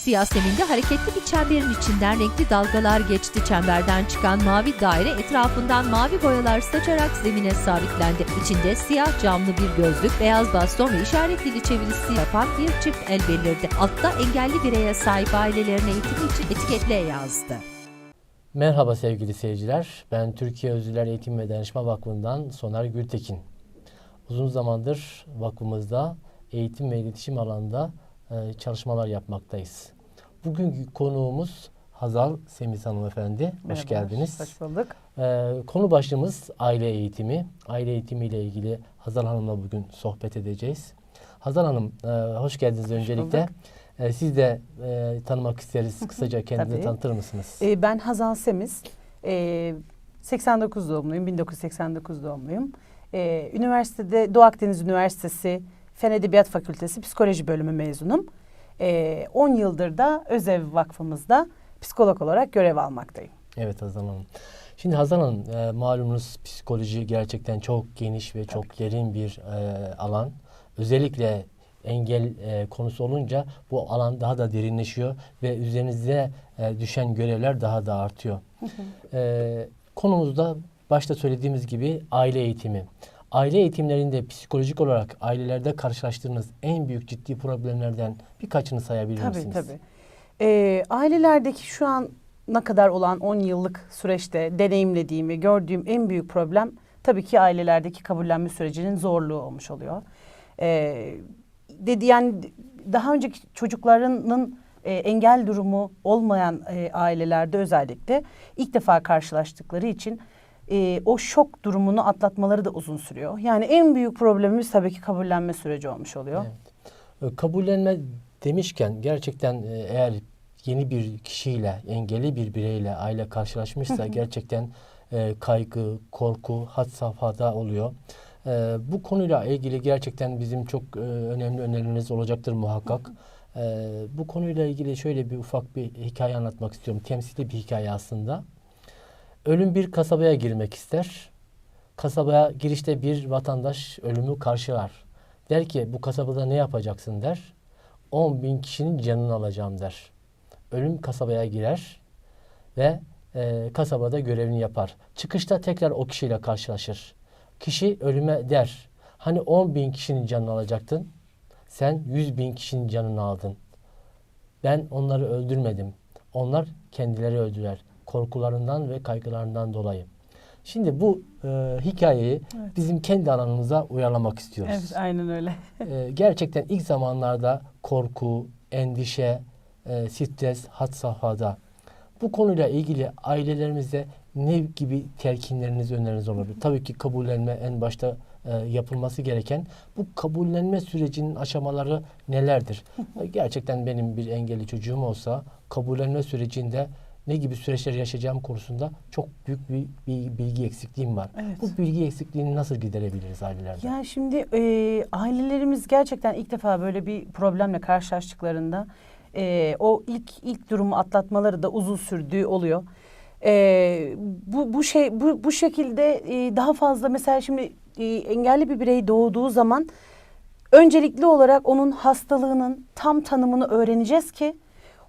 Siyah zeminde hareketli bir çemberin içinden renkli dalgalar geçti. Çemberden çıkan mavi daire etrafından mavi boyalar saçarak zemine sabitlendi. İçinde siyah camlı bir gözlük, beyaz baston ve işaret dili çevirisi yapan bir çift el belirdi. Altta engelli bireye sahip ailelerin eğitimi için etiketle yazdı. Merhaba sevgili seyirciler. Ben Türkiye Özürler Eğitim ve Danışma Vakfı'ndan Soner Gültekin. Uzun zamandır vakfımızda eğitim ve iletişim alanında e, çalışmalar yapmaktayız. Bugünkü konuğumuz Hazal Semiz Hanımefendi. Hoş Merhabalar, geldiniz. Hoş bulduk. E, konu başlığımız aile eğitimi. Aile eğitimi ile ilgili Hazal Hanım'la bugün sohbet edeceğiz. Hazal Hanım e, hoş geldiniz öncelikle. bulduk. E, siz de e, tanımak isteriz. Kısaca kendinizi tanıtır mısınız? Ee, ben Hazal Semiz. Ee, 89 doğumluyum, 1989 doğumluyum. Ee, üniversitede Doğu Akdeniz Üniversitesi Fen Edebiyat Fakültesi Psikoloji Bölümü mezunum. Ee, 10 yıldır da Özev Vakfımızda psikolog olarak görev almaktayım. Evet Hazal Hanım. Şimdi Hazal Hanım e, malumunuz psikoloji gerçekten çok geniş ve çok derin bir e, alan. Özellikle engel e, konusu olunca bu alan daha da derinleşiyor ve üzerinize e, düşen görevler daha da artıyor. e, konumuzda başta söylediğimiz gibi aile eğitimi. Aile eğitimlerinde psikolojik olarak ailelerde karşılaştığınız en büyük ciddi problemlerden birkaçını sayabilir Tabii misiniz? tabii. Ee, ailelerdeki şu an ne kadar olan 10 yıllık süreçte deneyimlediğim ve gördüğüm en büyük problem tabii ki ailelerdeki kabullenme sürecinin zorluğu olmuş oluyor. Ee, dedi yani daha önceki çocuklarının e, engel durumu olmayan e, ailelerde özellikle ilk defa karşılaştıkları için e, o şok durumunu atlatmaları da uzun sürüyor. Yani en büyük problemimiz tabii ki kabullenme süreci olmuş oluyor. Evet. E, Kabullenme demişken gerçekten e, eğer yeni bir kişiyle, engelli bir bireyle aile karşılaşmışsa gerçekten e, kaygı, korku had safhada oluyor. E, bu konuyla ilgili gerçekten bizim çok e, önemli önerileriniz olacaktır muhakkak. E, bu konuyla ilgili şöyle bir ufak bir hikaye anlatmak istiyorum. Temsili bir hikaye aslında. Ölüm bir kasabaya girmek ister. Kasabaya girişte bir vatandaş ölümü karşılar. Der ki bu kasabada ne yapacaksın der. 10 bin kişinin canını alacağım der. Ölüm kasabaya girer ve e, kasabada görevini yapar. Çıkışta tekrar o kişiyle karşılaşır. Kişi ölüme der. Hani 10 bin kişinin canını alacaktın. Sen 100 bin kişinin canını aldın. Ben onları öldürmedim. Onlar kendileri öldüler. Korkularından ve kaygılarından dolayı. Şimdi bu e, hikayeyi Evet. bizim kendi alanımıza uyarlamak istiyoruz. Evet aynen öyle. E, gerçekten ilk zamanlarda korku, endişe, e, stres had safhada. Bu konuyla ilgili ailelerimize ne gibi telkinleriniz, öneriniz olabilir? Tabii ki kabullenme en başta e, yapılması gereken bu kabullenme sürecinin aşamaları nelerdir? Gerçekten benim bir engelli çocuğum olsa kabullenme sürecinde ne gibi süreçler yaşayacağım konusunda çok büyük bir, bir bilgi eksikliğim var. Evet. Bu bilgi eksikliğini nasıl giderebiliriz ailelerde? Ya şimdi e, ailelerimiz gerçekten ilk defa böyle bir problemle karşılaştıklarında e, o ilk ilk durumu atlatmaları da uzun sürdüğü oluyor. E, bu bu şey bu bu şekilde e, daha fazla mesela şimdi e, engelli bir birey doğduğu zaman öncelikli olarak onun hastalığının tam tanımını öğreneceğiz ki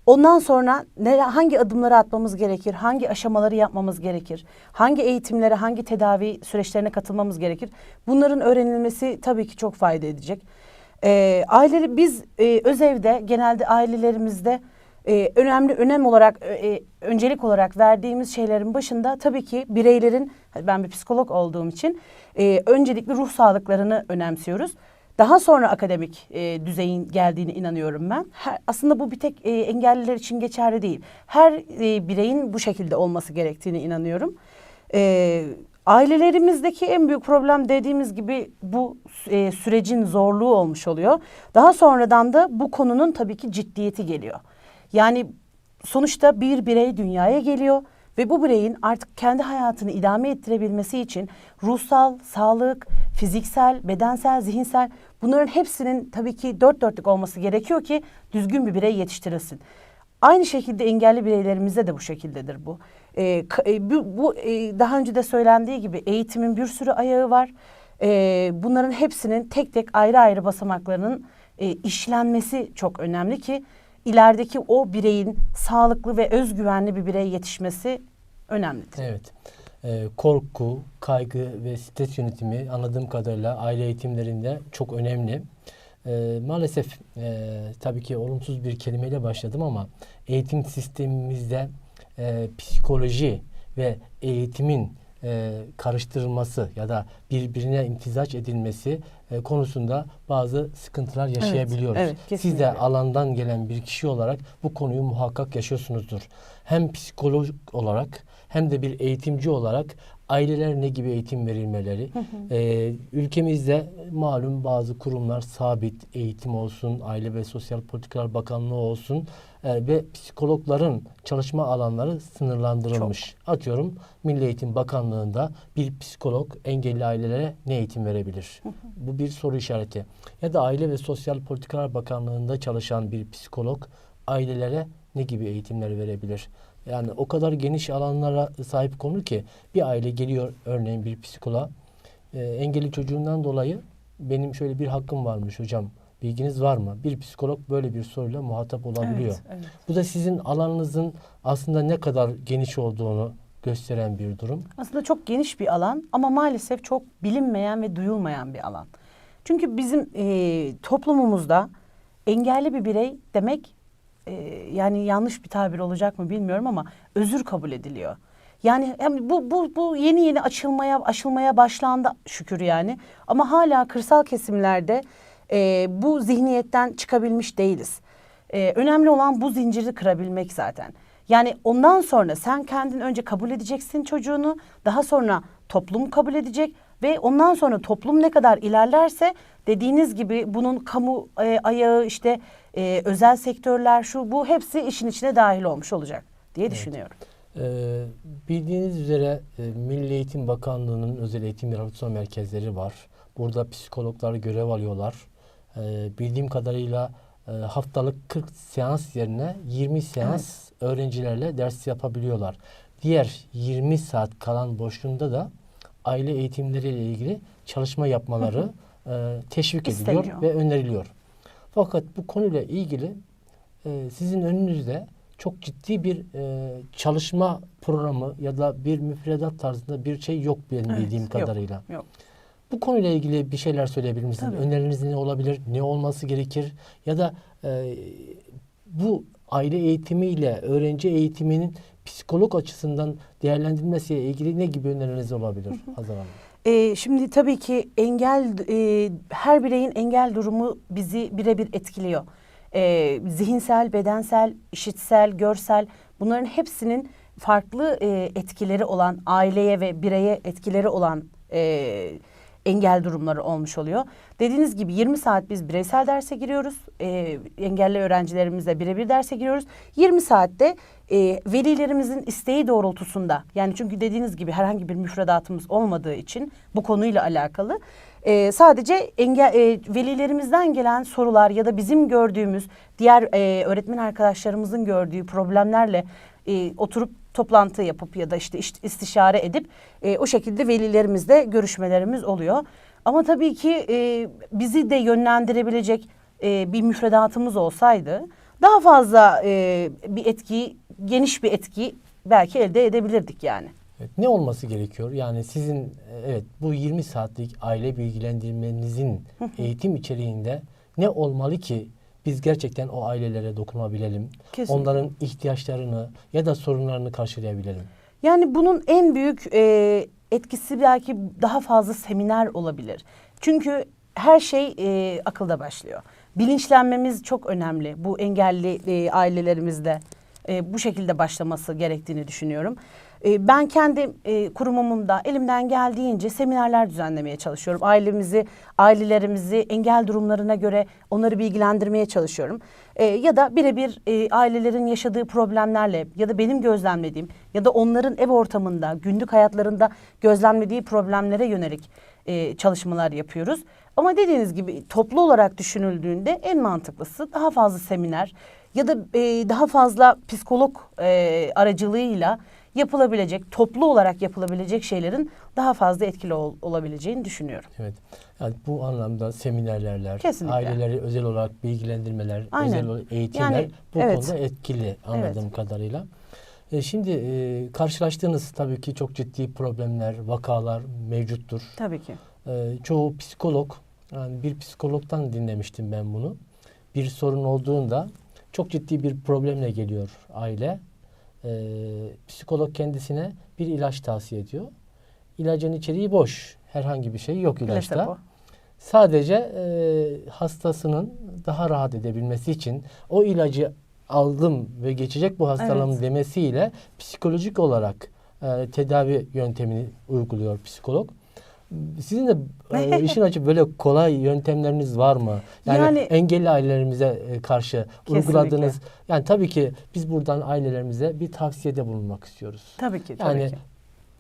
ondan sonra ne, hangi adımları atmamız gerekir, hangi aşamaları yapmamız gerekir, hangi eğitimlere, hangi tedavi süreçlerine katılmamız gerekir. Bunların öğrenilmesi tabii ki çok fayda edecek. Ee, aileleri biz e, özevde genelde ailelerimizde e, önemli önem olarak e, e, öncelik olarak verdiğimiz şeylerin başında tabii ki bireylerin ben bir psikolog olduğum için e, öncelikli ruh sağlıklarını önemsiyoruz. Daha sonra akademik e, düzeyin geldiğine inanıyorum ben. Her, aslında bu bir tek e, engelliler için geçerli değil. Her e, bireyin bu şekilde olması gerektiğine inanıyorum. E, ailelerimizdeki en büyük problem dediğimiz gibi bu e, sürecin zorluğu olmuş oluyor. Daha sonradan da bu konunun tabii ki ciddiyeti geliyor. Yani sonuçta bir birey dünyaya geliyor ve bu bireyin artık kendi hayatını idame ettirebilmesi için ruhsal, sağlık, fiziksel, bedensel, zihinsel bunların hepsinin tabii ki dört dörtlük olması gerekiyor ki düzgün bir birey yetiştirilsin. Aynı şekilde engelli bireylerimizde de bu şekildedir bu. Ee, e, bu bu, e, daha önce de söylendiği gibi eğitimin bir sürü ayağı var. Ee, bunların hepsinin tek tek ayrı ayrı basamaklarının e, işlenmesi çok önemli ki ilerideki o bireyin sağlıklı ve özgüvenli bir birey yetişmesi önemlidir. Evet. Ee, korku, kaygı ve stres yönetimi anladığım kadarıyla aile eğitimlerinde çok önemli. Ee, maalesef e, tabii ki olumsuz bir kelimeyle başladım ama eğitim sistemimizde e, psikoloji ve eğitimin e, karıştırılması ya da birbirine imtizaç edilmesi e, konusunda bazı sıkıntılar yaşayabiliyoruz. evet, Siz kesinlikle. de alandan gelen bir kişi olarak bu konuyu muhakkak yaşıyorsunuzdur. Hem psikolog olarak hem de bir eğitimci olarak aileler ne gibi eğitim verilmeleri. Ee, ülkemizde malum bazı kurumlar sabit eğitim olsun, Aile ve Sosyal Politikalar Bakanlığı olsun e, ve psikologların çalışma alanları sınırlandırılmış. Atıyorum Milli Eğitim Bakanlığı'nda bir psikolog engelli ailelere ne eğitim verebilir? Bu bir soru işareti. Ya da Aile ve Sosyal Politikalar Bakanlığı'nda çalışan bir psikolog ailelere ne gibi eğitimler verebilir? Yani o kadar geniş alanlara sahip konu ki bir aile geliyor örneğin bir psikoloğa e, engelli çocuğundan dolayı benim şöyle bir hakkım varmış hocam. Bilginiz var mı? Bir psikolog böyle bir soruyla muhatap olabiliyor. Evet, evet. Bu da sizin alanınızın aslında ne kadar geniş olduğunu gösteren bir durum. Aslında çok geniş bir alan ama maalesef çok bilinmeyen ve duyulmayan bir alan. Çünkü bizim e, toplumumuzda engelli bir birey demek e, yani yanlış bir tabir olacak mı bilmiyorum ama özür kabul ediliyor. Yani hem bu bu bu yeni yeni açılmaya aşılmaya başlandı şükür yani. Ama hala kırsal kesimlerde e, bu zihniyetten çıkabilmiş değiliz. E, önemli olan bu zinciri kırabilmek zaten. Yani ondan sonra sen kendin önce kabul edeceksin çocuğunu, daha sonra toplum kabul edecek ve ondan sonra toplum ne kadar ilerlerse dediğiniz gibi bunun kamu e, ayağı işte e, özel sektörler şu bu hepsi işin içine dahil olmuş olacak diye düşünüyorum. Ee, bildiğiniz üzere e, Milli Eğitim Bakanlığı'nın özel eğitim rehabilitasyon merkezleri var. Burada psikologlar görev alıyorlar. Ee, bildiğim kadarıyla e, haftalık 40 seans yerine 20 seans öğrencilerle ders yapabiliyorlar. Diğer 20 saat kalan boşluğunda da aile eğitimleriyle ilgili çalışma yapmaları e, teşvik ediliyor İsteniyor. ve öneriliyor. Fakat bu konuyla ilgili e, sizin önünüzde çok ciddi bir e, çalışma programı ya da bir müfredat tarzında bir şey yok benim Evet, bildiğim yok. kadarıyla. Yok. Bu konuyla ilgili bir şeyler söyleyebilir misiniz? Tabii. Öneriniz ne olabilir? Ne olması gerekir? Ya da e, bu aile eğitimiyle öğrenci eğitiminin psikolog açısından değerlendirilmesiyle ilgili ne gibi öneriniz olabilir Hazar Hanım? Ee, şimdi tabii ki engel e, her bireyin engel durumu bizi birebir etkiliyor. Ee, zihinsel, bedensel, işitsel, görsel bunların hepsinin farklı e, etkileri olan aileye ve bireye etkileri olan e, engel durumları olmuş oluyor. Dediğiniz gibi 20 saat biz bireysel derse giriyoruz. E, engelli öğrencilerimizle birebir derse giriyoruz. 20 saatte e, velilerimizin isteği doğrultusunda yani çünkü dediğiniz gibi herhangi bir müfredatımız olmadığı için bu konuyla alakalı e, sadece engel e, velilerimizden gelen sorular ya da bizim gördüğümüz diğer e, öğretmen arkadaşlarımızın gördüğü problemlerle e, oturup toplantı yapıp ya da işte iş- istişare edip e, o şekilde velilerimizle görüşmelerimiz oluyor. Ama tabii ki e, bizi de yönlendirebilecek e, bir müfredatımız olsaydı daha fazla e, bir etki, geniş bir etki belki elde edebilirdik yani. Evet, ne olması gerekiyor? Yani sizin evet bu 20 saatlik aile bilgilendirmenizin eğitim içeriğinde ne olmalı ki biz gerçekten o ailelere dokunabilelim? Kesinlikle. Onların ihtiyaçlarını ya da sorunlarını karşılayabilelim. Yani bunun en büyük e, etkisi belki daha fazla seminer olabilir. Çünkü her şey e, akılda başlıyor. Bilinçlenmemiz çok önemli bu engelli e, ailelerimizde. E, bu şekilde başlaması gerektiğini düşünüyorum. E, ben kendi e, kurumumda elimden geldiğince seminerler düzenlemeye çalışıyorum. Ailemizi, ailelerimizi engel durumlarına göre onları bilgilendirmeye çalışıyorum. E, ya da birebir e, ailelerin yaşadığı problemlerle ya da benim gözlemlediğim ya da onların ev ortamında, günlük hayatlarında gözlemlediği problemlere yönelik e, çalışmalar yapıyoruz. Ama dediğiniz gibi toplu olarak düşünüldüğünde en mantıklısı daha fazla seminer ya da e, daha fazla psikolog aracılığıyla yapılabilecek, toplu olarak yapılabilecek şeylerin daha fazla etkili ol- olabileceğini düşünüyorum. Evet. Yani bu anlamda Kesinlikle. aileleri özel olarak bilgilendirmeler, Aynen. özel olarak eğitimler Yani, bu evet. konuda etkili anladığım kadarıyla. E, şimdi e, karşılaştığınız tabii ki çok ciddi problemler, vakalar mevcuttur. Tabii ki. E, çoğu psikolog, yani bir psikologdan dinlemiştim ben bunu. Bir sorun olduğunda çok ciddi bir problemle geliyor aile. E, psikolog kendisine bir ilaç tavsiye ediyor. İlacın içeriği boş. Herhangi bir şey yok ilaçta. Sadece e, hastasının daha rahat edebilmesi için o ilacı aldım ve geçecek bu hastalığım Evet. demesiyle psikolojik olarak e, tedavi yöntemini uyguluyor psikolog. Sizin de e, işin açık böyle kolay yöntemleriniz var mı? Yani, Yani- engelli ailelerimize e, karşı Kesinlikle. uyguladığınız yani tabii ki biz buradan ailelerimize bir tavsiyede bulunmak istiyoruz. Tabii ki. Tabii Yani ki.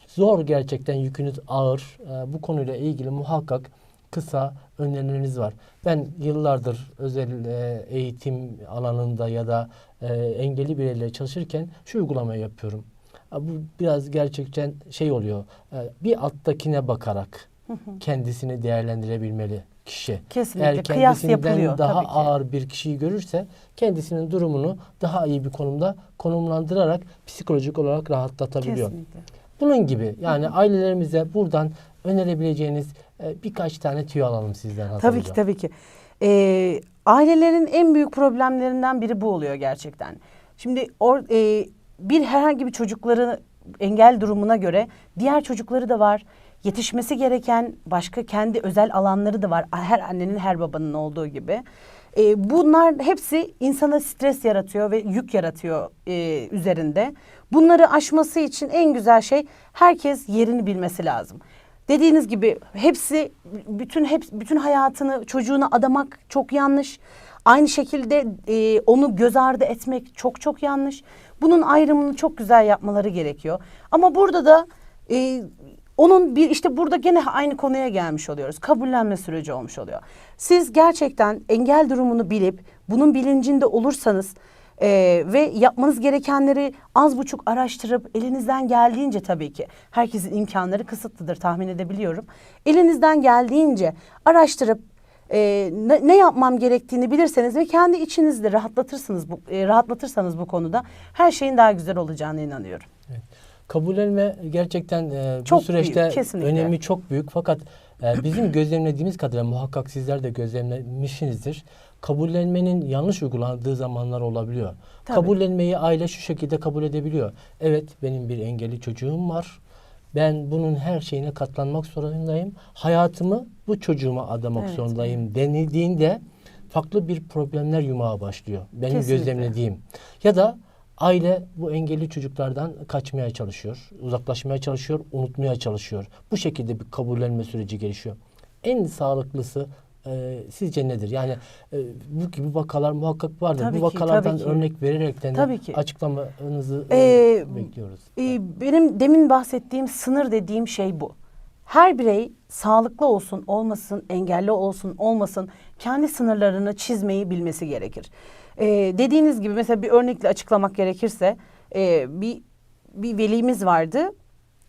zor gerçekten yükünüz ağır. Ee, bu konuyla ilgili muhakkak kısa önerileriniz var. Ben yıllardır özel e, eğitim alanında ya da e, engelli bireylerle çalışırken şu uygulamayı yapıyorum. Bu biraz gerçekten şey oluyor. e, Bir alttakine bakarak kendisini değerlendirebilmeli kişi. Kesinlikle. Eğer Kıyas yapılıyor daha tabii ki. ağır bir kişiyi görürse kendisinin durumunu daha iyi bir konumda konumlandırarak psikolojik olarak rahatlatabiliyor. Kesinlikle. Bunun gibi yani ailelerimize buradan önerebileceğiniz e, birkaç tane tüyo alalım sizden Hasan Tabii ki tabii ki. Ee, ailelerin en büyük problemlerinden biri bu oluyor gerçekten. Şimdi or, e, bir herhangi bir çocukları engel durumuna göre diğer çocukları da var. Yetişmesi gereken başka kendi özel alanları da var. Her annenin her babanın olduğu gibi. Ee, bunlar hepsi insana stres yaratıyor ve yük yaratıyor e, üzerinde. Bunları aşması için en güzel şey herkes yerini bilmesi lazım. Dediğiniz gibi hepsi bütün hep bütün hayatını çocuğuna adamak çok yanlış. Aynı şekilde e, onu göz ardı etmek çok çok yanlış. Bunun ayrımını çok güzel yapmaları gerekiyor. Ama burada da e, onun bir işte burada gene aynı konuya gelmiş oluyoruz. Kabullenme süreci olmuş oluyor. Siz gerçekten engel durumunu bilip bunun bilincinde olursanız ee, ve yapmanız gerekenleri az buçuk araştırıp elinizden geldiğince tabii ki herkesin imkanları kısıtlıdır tahmin edebiliyorum. Elinizden geldiğince araştırıp e, ne, ne yapmam gerektiğini bilirseniz ve kendi içinizde rahatlatırsınız bu e, rahatlatırsanız bu konuda her şeyin daha güzel olacağına inanıyorum. Kabullenme gerçekten e, bu Çok süreçte büyük, kesinlikle. önemi çok büyük. Fakat e, bizim gözlemlediğimiz kadarıyla muhakkak sizler de gözlemlemişsinizdir. Kabullenmenin yanlış uygulandığı zamanlar olabiliyor. Tabii. Kabullenmeyi aile şu şekilde kabul edebiliyor. Evet benim bir engelli çocuğum var. Ben bunun her şeyine katlanmak zorundayım. Hayatımı bu çocuğuma adamak Evet, zorundayım denildiğinde farklı bir problemler yumağa başlıyor. Benim Kesinlikle. gözlemlediğim. Ya da aile bu engelli çocuklardan kaçmaya çalışıyor, uzaklaşmaya çalışıyor, unutmaya çalışıyor. Bu şekilde bir kabullenme süreci gelişiyor. En sağlıklısı e, sizce nedir? Yani e, bu gibi vakalar muhakkak vardır. Tabii bu vakalardan ki. örnek vererekten Tabii ki. açıklamanızı e, Ee, bekliyoruz. Ee, benim demin bahsettiğim sınır dediğim şey bu. Her birey sağlıklı olsun olmasın, engelli olsun olmasın kendi sınırlarını çizmeyi bilmesi gerekir. Ee, dediğiniz gibi mesela bir örnekle açıklamak gerekirse e, bir bir velimiz vardı.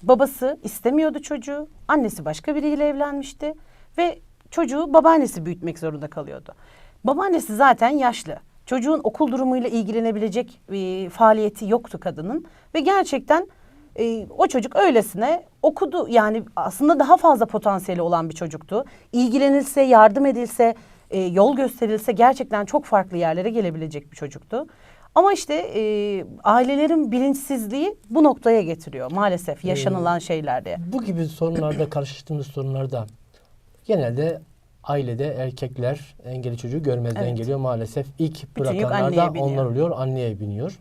Babası istemiyordu çocuğu, annesi başka biriyle evlenmişti ve çocuğu babaannesi büyütmek zorunda kalıyordu. Babaannesi zaten yaşlı. Çocuğun okul durumuyla ilgilenebilecek e, faaliyeti yoktu kadının ve gerçekten e, o çocuk öylesine okudu. Yani aslında daha fazla potansiyeli olan bir çocuktu. İlgilenilse, yardım edilse, e, yol gösterilse gerçekten çok farklı yerlere gelebilecek bir çocuktu. Ama işte e, ailelerin bilinçsizliği bu noktaya getiriyor maalesef yaşanılan şeylerde. Bu gibi sorunlarda karşılaştığımız sorunlarda genelde ailede erkekler engelli çocuğu görmezden Evet. geliyor maalesef. İlk bırakanlar da onlar oluyor, anneye biniyor.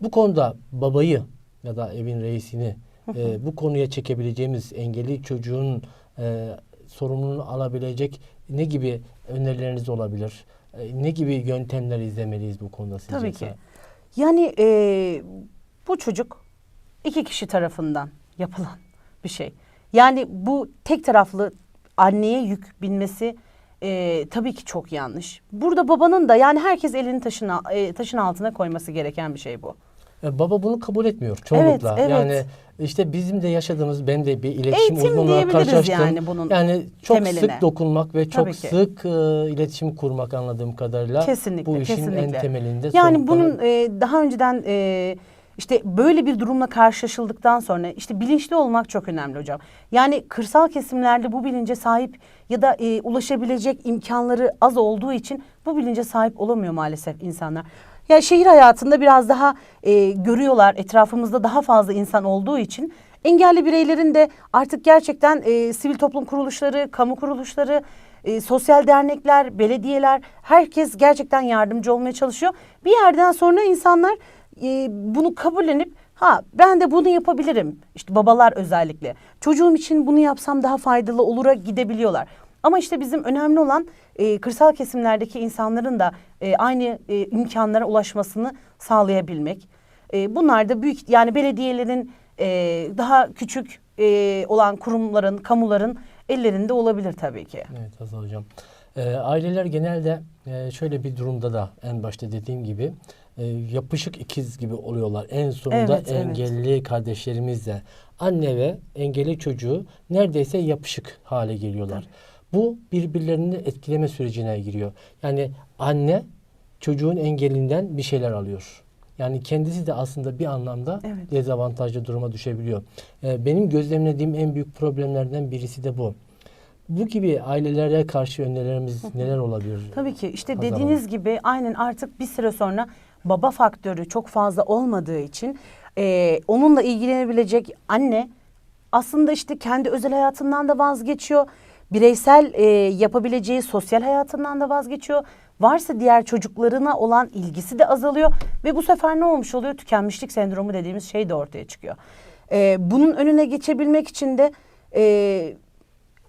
Bu konuda babayı ya da evin reisini e, bu konuya çekebileceğimiz engelli çocuğun e, sorumluluğunu alabilecek ne gibi önerileriniz olabilir? E, ne gibi yöntemler izlemeliyiz bu konuda sizce? Tabii ki. Yani e, bu çocuk iki kişi tarafından yapılan bir şey. Yani bu tek taraflı anneye yük binmesi e, tabii ki çok yanlış. Burada babanın da yani herkes elini taşın, e, taşın altına koyması gereken bir şey bu. E, Baba bunu kabul etmiyor çoğunlukla. evet. Yani işte bizim de yaşadığımız, ben de bir iletişim Eğitim uzmanına karşılaştım. yani bunun Yani çok temeline. sık dokunmak ve çok sık e, iletişim kurmak anladığım kadarıyla Kesinlikle, bu işin kesinlikle. en temelinde. Yani bunun e, daha önceden e, işte böyle bir durumla karşılaşıldıktan sonra işte bilinçli olmak çok önemli hocam. Yani kırsal kesimlerde bu bilince sahip ya da e, ulaşabilecek imkanları az olduğu için bu bilince sahip olamıyor maalesef insanlar. Ya şehir hayatında biraz daha e, görüyorlar etrafımızda daha fazla insan olduğu için engelli bireylerin de artık gerçekten e, sivil toplum kuruluşları, kamu kuruluşları, e, sosyal dernekler, belediyeler herkes gerçekten yardımcı olmaya çalışıyor. Bir yerden sonra insanlar e, bunu kabullenip ha ben de bunu yapabilirim. İşte babalar özellikle çocuğum için bunu yapsam daha faydalı olura gidebiliyorlar. Ama işte bizim önemli olan e, kırsal kesimlerdeki insanların da e, aynı e, imkanlara ulaşmasını sağlayabilmek. E, bunlar da büyük yani belediyelerin e, daha küçük e, olan kurumların, kamuların ellerinde olabilir tabii ki. Evet Hazal Hocam. Ee, aileler genelde e, şöyle bir durumda da en başta dediğim gibi e, yapışık ikiz gibi oluyorlar. En sonunda Evet, evet. engelli kardeşlerimizle anne ve engelli çocuğu neredeyse yapışık hale geliyorlar. Bu birbirlerini etkileme sürecine giriyor. Yani anne çocuğun engelinden bir şeyler alıyor. Yani kendisi de aslında bir anlamda Evet. dezavantajlı duruma düşebiliyor. Ee, benim gözlemlediğim en büyük problemlerden birisi de bu. Bu gibi ailelere karşı önerilerimiz neler olabilir? Tabii ki işte Hazal dediğiniz gibi aynen artık bir süre sonra baba faktörü çok fazla olmadığı için e, onunla ilgilenebilecek anne aslında işte kendi özel hayatından da vazgeçiyor. Bireysel e, yapabileceği sosyal hayatından da vazgeçiyor. Varsa diğer çocuklarına olan ilgisi de azalıyor ve bu sefer ne olmuş oluyor? Tükenmişlik sendromu dediğimiz şey de ortaya çıkıyor. E, bunun önüne geçebilmek için de e,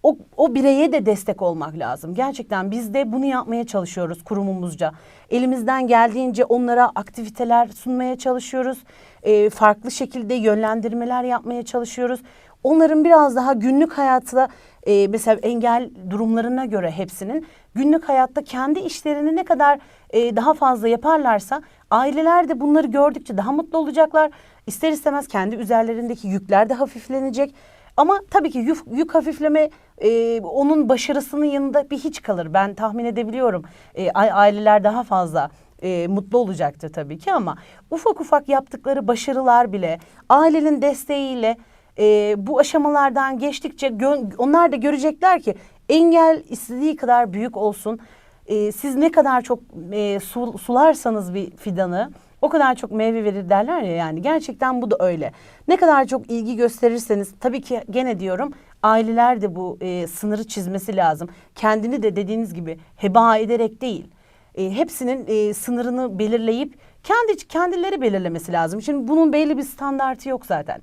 o, o bireye de destek olmak lazım. Gerçekten biz de bunu yapmaya çalışıyoruz kurumumuzca. Elimizden geldiğince onlara aktiviteler sunmaya çalışıyoruz. Ee, farklı şekilde yönlendirmeler yapmaya çalışıyoruz. Onların biraz daha günlük hayatta e, mesela engel durumlarına göre hepsinin günlük hayatta kendi işlerini ne kadar e, daha fazla yaparlarsa aileler de bunları gördükçe daha mutlu olacaklar. İster istemez kendi üzerlerindeki yükler de hafiflenecek. Ama tabii ki yük, yük hafifleme e, onun başarısının yanında bir hiç kalır. Ben tahmin edebiliyorum. E, aileler daha fazla e, mutlu olacaktır tabii ki ama ufak ufak yaptıkları başarılar bile ailenin desteğiyle e, bu aşamalardan geçtikçe gö- onlar da görecekler ki engel istediği kadar büyük olsun. E, siz ne kadar çok e, su- sularsanız bir fidanı o kadar çok meyve verir derler ya yani gerçekten bu da öyle. Ne kadar çok ilgi gösterirseniz tabii ki gene diyorum aileler de bu e, sınırı çizmesi lazım. Kendini de dediğiniz gibi heba ederek değil. E, hepsinin e, sınırını belirleyip kendi kendileri belirlemesi lazım. Şimdi bunun belli bir standartı yok zaten.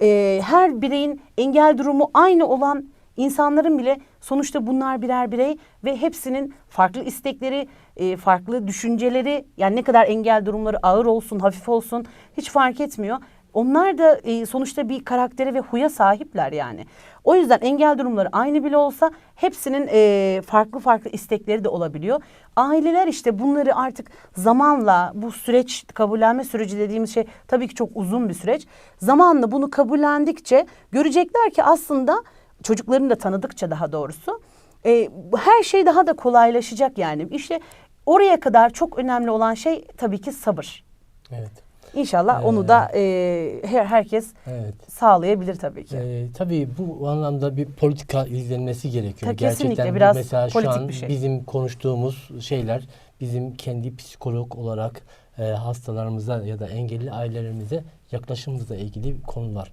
E, her bireyin engel durumu aynı olan İnsanların bile sonuçta bunlar birer birey ve hepsinin farklı istekleri, e, farklı düşünceleri yani ne kadar engel durumları ağır olsun, hafif olsun hiç fark etmiyor. Onlar da e, sonuçta bir karaktere ve huya sahipler yani. O yüzden engel durumları aynı bile olsa hepsinin e, farklı farklı istekleri de olabiliyor. Aileler işte bunları artık zamanla bu süreç kabullenme süreci dediğimiz şey tabii ki çok uzun bir süreç. Zamanla bunu kabullendikçe görecekler ki aslında çocuklarını da tanıdıkça daha doğrusu e, her şey daha da kolaylaşacak yani. İşte oraya kadar çok önemli olan şey tabii ki sabır. Evet. İnşallah onu da e, her herkes Evet. sağlayabilir tabii ki. Ee, tabii bu anlamda bir politika izlenmesi gerekiyor. Ta- kesinlikle, Gerçekten bu biraz mesela şu politik an bir şey. bizim konuştuğumuz şeyler bizim kendi psikolog olarak e, hastalarımıza ya da engelli ailelerimize yaklaşımımızla ilgili konular.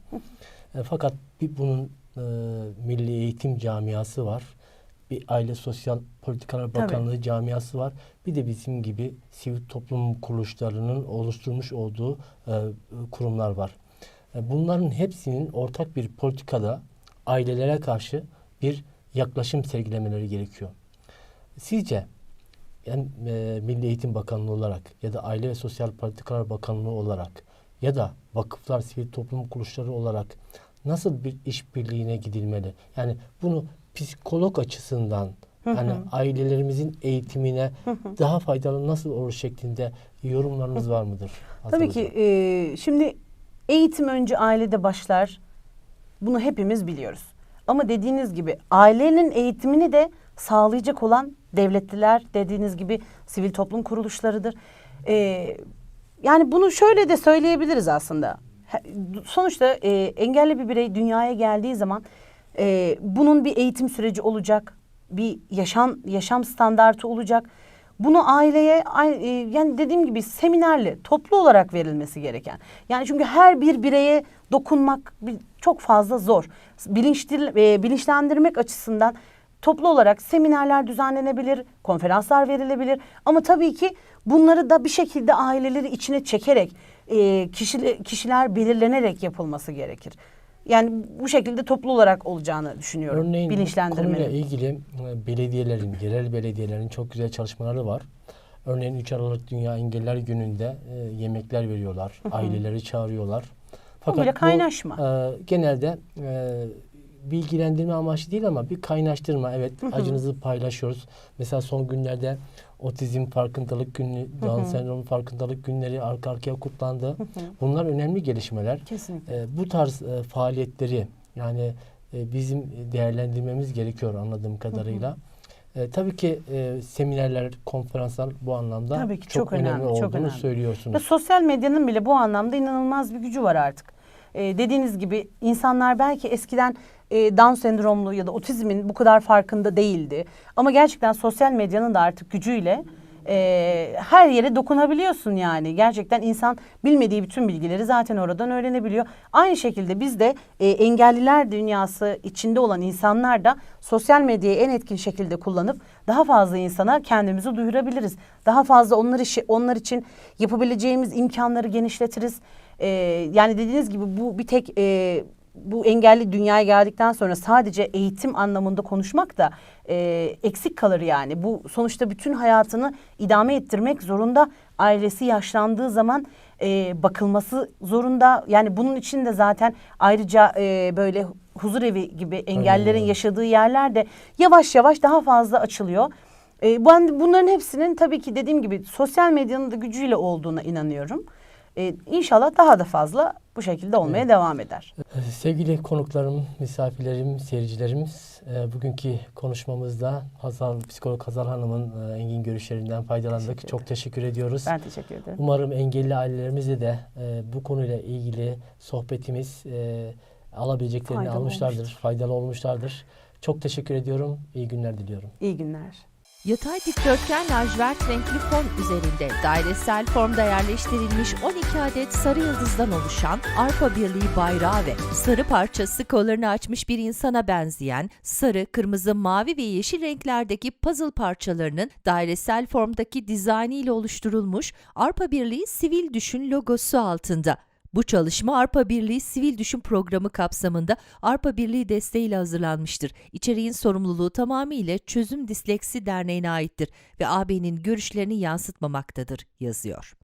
E, fakat bir bunun e, Milli Eğitim Camiası var. Bir Aile Sosyal Politikalar Tabii. Bakanlığı camiası var. Bir de bizim gibi sivil toplum kuruluşlarının oluşturmuş olduğu e, kurumlar var. E, Bunların hepsinin ortak bir politikada ailelere karşı bir yaklaşım sergilemeleri gerekiyor. Sizce yani, e, Milli Eğitim Bakanlığı olarak ya da Aile ve Sosyal Politikalar Bakanlığı olarak ya da vakıflar, sivil toplum kuruluşları olarak nasıl bir işbirliğine gidilmeli? Yani bunu psikolog açısından Yani ailelerimizin eğitimine daha faydalı nasıl olur şeklinde yorumlarınız var mıdır? Tabii Hocam? ki e, şimdi eğitim önce ailede başlar. Bunu hepimiz biliyoruz. Ama dediğiniz gibi ailenin eğitimini de sağlayacak olan devletliler dediğiniz gibi sivil toplum kuruluşlarıdır. E, yani bunu şöyle de söyleyebiliriz aslında. Sonuçta e, engelli bir birey dünyaya geldiği zaman e, bunun bir eğitim süreci olacak, bir yaşam yaşam standartı olacak. Bunu aileye e, yani dediğim gibi seminerle toplu olarak verilmesi gereken. Yani çünkü her bir bireye dokunmak çok fazla zor. E, bilinçlendirmek açısından toplu olarak seminerler düzenlenebilir, konferanslar verilebilir. Ama tabii ki bunları da bir şekilde aileleri içine çekerek, e, kişiler, kişiler belirlenerek yapılması gerekir. Yani bu şekilde toplu olarak olacağını düşünüyorum. Örneğin bu konuyla bilinçlendirmenin. ilgili e, belediyelerin, yerel belediyelerin çok güzel çalışmaları var. Örneğin 3 Aralık Dünya Engelliler Günü'nde e, yemekler veriyorlar, aileleri çağırıyorlar. böyle kaynaşma. e, genelde e, bilgilendirme amaçlı değil ama bir kaynaştırma. Evet acınızı paylaşıyoruz. Mesela son günlerde otizm farkındalık günü, Down sendromu farkındalık günleri arka arkaya kutlandı. Bunlar önemli gelişmeler. Kesinlikle. E, bu tarz e, faaliyetleri yani e, bizim değerlendirmemiz gerekiyor anladığım kadarıyla. E, tabii ki e, seminerler, konferanslar bu anlamda Tabii ki çok, çok önemli, önemli, çok olduğunu önemli. söylüyorsunuz. Ve sosyal medyanın bile bu anlamda inanılmaz bir gücü var artık. Ee, dediğiniz gibi insanlar belki eskiden e, Down sendromlu ya da otizmin bu kadar farkında değildi. Ama gerçekten sosyal medyanın da artık gücüyle e, her yere dokunabiliyorsun yani. Gerçekten insan bilmediği bütün bilgileri zaten oradan öğrenebiliyor. Aynı şekilde biz de e, engelliler dünyası içinde olan insanlar da sosyal medyayı en etkin şekilde kullanıp daha fazla insana kendimizi duyurabiliriz. Daha fazla onlar işi onlar için yapabileceğimiz imkanları genişletiriz. E, yani dediğiniz gibi bu bir tek e, bu engelli dünyaya geldikten sonra sadece eğitim anlamında konuşmak da e, eksik kalır yani. Bu sonuçta bütün hayatını idame ettirmek zorunda. Ailesi yaşlandığı zaman e, bakılması zorunda. Yani bunun için de zaten ayrıca e, böyle huzur evi gibi engellilerin öyle. yaşadığı yerler de yavaş yavaş daha fazla açılıyor. E, ben bunların hepsinin tabii ki dediğim gibi sosyal medyanın da gücüyle olduğuna inanıyorum. E, inşallah daha da fazla bu şekilde olmaya devam eder. Ee, Sevgili konuklarım, misafirlerim, seyircilerimiz, e, bugünkü konuşmamızda Hazal, psikolog Hazal Hanım'ın e, engin görüşlerinden faydalandık. Teşekkür Çok teşekkür ediyoruz. Ben teşekkür ederim. Umarım engelli ailelerimize de e, bu konuyla ilgili sohbetimiz e, alabileceklerini Faydalı almışlardır, olmuştur. faydalı olmuşlardır. Çok teşekkür ediyorum. İyi günler diliyorum. İyi günler. Yatay dikdörtgen lacivert renkli fon üzerinde dairesel formda yerleştirilmiş 12 adet sarı yıldızdan oluşan Arpa Birliği bayrağı ve sarı parçası kollarını açmış bir insana benzeyen sarı, kırmızı, mavi ve yeşil renklerdeki puzzle parçalarının dairesel formdaki dizaynı ile oluşturulmuş Arpa Birliği Sivil Düşün logosu altında. Bu çalışma Arpa Birliği Sivil Düşün Programı kapsamında Arpa Birliği desteğiyle hazırlanmıştır. İçeriğin sorumluluğu tamamıyla Çözüm Disleksi Derneği'ne aittir ve AB'nin görüşlerini yansıtmamaktadır, yazıyor.